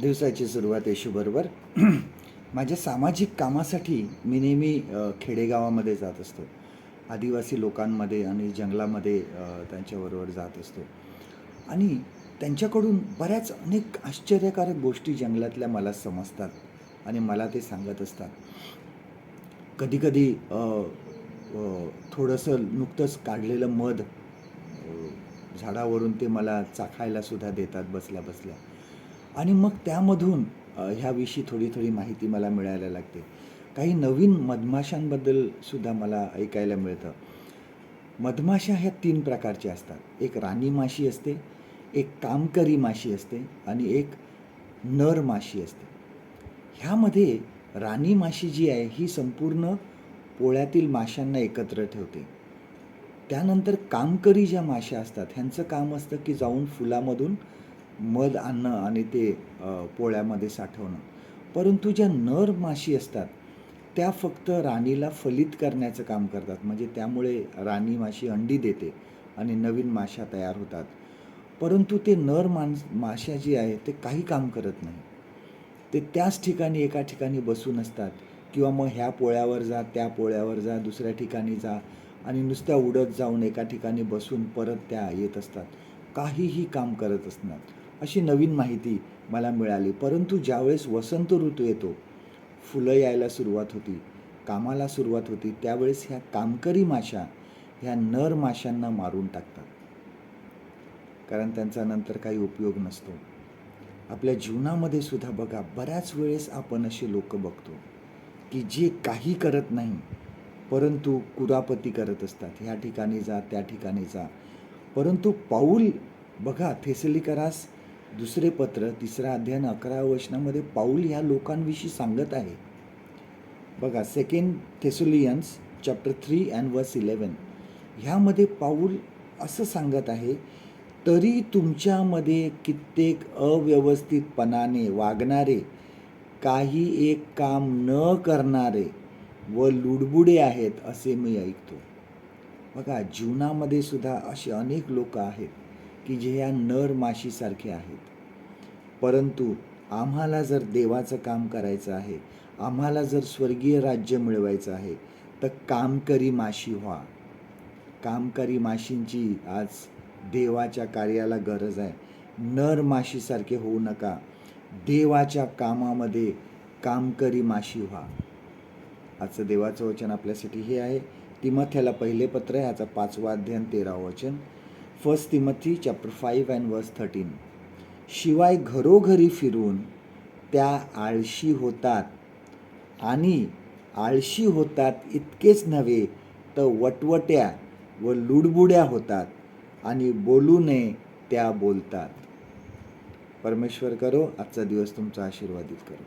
दिवसाची सुरुवात येशूबरोबर माझ्या सामाजिक कामासाठी मी नेहमी खेडेगावामध्ये जात असतो. आदिवासी लोकांमध्ये आणि जंगलामध्ये त्यांच्याबरोबर जात असतो. आणि त्यांच्याकडून बऱ्याच अनेक आश्चर्यकारक गोष्टी जंगलातल्या मला समजतात आणि मला ते सांगत असतात. कधीकधी थोडंसं नुकतंच काढलेलं मध झाडावरून ते मला चाखायला सुद्धा देतात बसल्या बसल्या. आणि मग त्यामधून ह्याविषयी थोडी थोडी माहिती मला मिळायला लागते. काही नवीन मधमाशांबद्दल सुद्धा मला ऐकायला मिळतं. मधमाशा ह्या तीन प्रकारच्या असतात. एक राणी माशी असते एक कामकरी माशी असते आणि एक नर माशी असते. ह्यामध्ये राणी माशी जी आहे ही संपूर्ण पोळ्यातील माशांना एकत्र ठेवते. त्यानंतर कामकरी ज्या माशा असतात ह्यांचं काम असतं की जाऊन फुलामधून मध आणणं आणि ते पोळ्यामध्ये साठवणं. परंतु ज्या नर माशी असतात त्या फक्त राणीला फलित करण्याचं काम करतात. म्हणजे त्यामुळे राणी माशी अंडी देते आणि नवीन माशा तयार होतात. परंतु ते नर माणस माशा जी आहे ते काही काम करत नाही. ते त्याच ठिकाणी एका ठिकाणी बसून असतात. किंवा मग ह्या पोळ्यावर जा त्या पोळ्यावर जा दुसऱ्या ठिकाणी जा आणि नुसत्या उडत जाऊन एका ठिकाणी बसून परत त्या येत असतात. काहीही काम करत असणार. अशी नवीन माहिती मला मिळाली. परंतु ज्यावेळेस वसंत ऋतू येतो फुलं यायला सुरुवात होती कामाला सुरुवात होती त्यावेळेस ह्या कामकरी माशा ह्या नर माशांना मारून टाकतात. कारण त्यांचा नंतर काही उपयोग नसतो. आपल्या जीवनामध्ये सुद्धा बघा बऱ्याच वेळेस आपण असे लोक बघतो की जे काही करत नाही परंतु कुरापती करत असतात. ह्या ठिकाणी जा त्या ठिकाणी जा. परंतु पाऊल बघा थेसलिकरास दुसरे पत्र तिसरा अध्ययन अकरा वचनामध्ये पाऊल ह्या लोकांविषयी सांगत आहे. बघा second Thessalonians chapter three and verse eleven ह्यामध्ये पाऊल असं सांगत आहे तरी तुमच्यामध्ये कित्येक अव्यवस्थितपणाने वागणारे काही एक काम न करणारे व लुडबुडे आहेत असे मी ऐकतो. बघा जीवनामध्ये सुद्धा असे अनेक लोक आहेत. की जे या नर माशीसारखे आहेत. परंतु आम्हाला जर देवाचं काम करायचं आहे आम्हाला जर स्वर्गीय राज्य मिळवायचं आहे तर कामकरी माशी व्हा. कामकरी माशींची आज देवाच्या कार्याला गरज आहे. नर माशीसारखे होऊ नका. देवाच्या कामामध्ये कामकरी माशी व्हा. आजचं देवाचं वचन आपल्यासाठी हे आहे. तिमथ्याला पहिले पत्र आहे. ह्याचा पाचवा अध्ययन तेरावं वचन. First Timothy chapter five and verse thirteen शिवाय घरोघरी फिरून त्या आळशी होतात आणि आळशी होतात इतकेच नव्हे तर वटवट्या व लुडबुड्या होतात आणि बोलू नये त्या बोलतात. परमेश्वर करो आजचा दिवस तुमचा आशीर्वादित करो.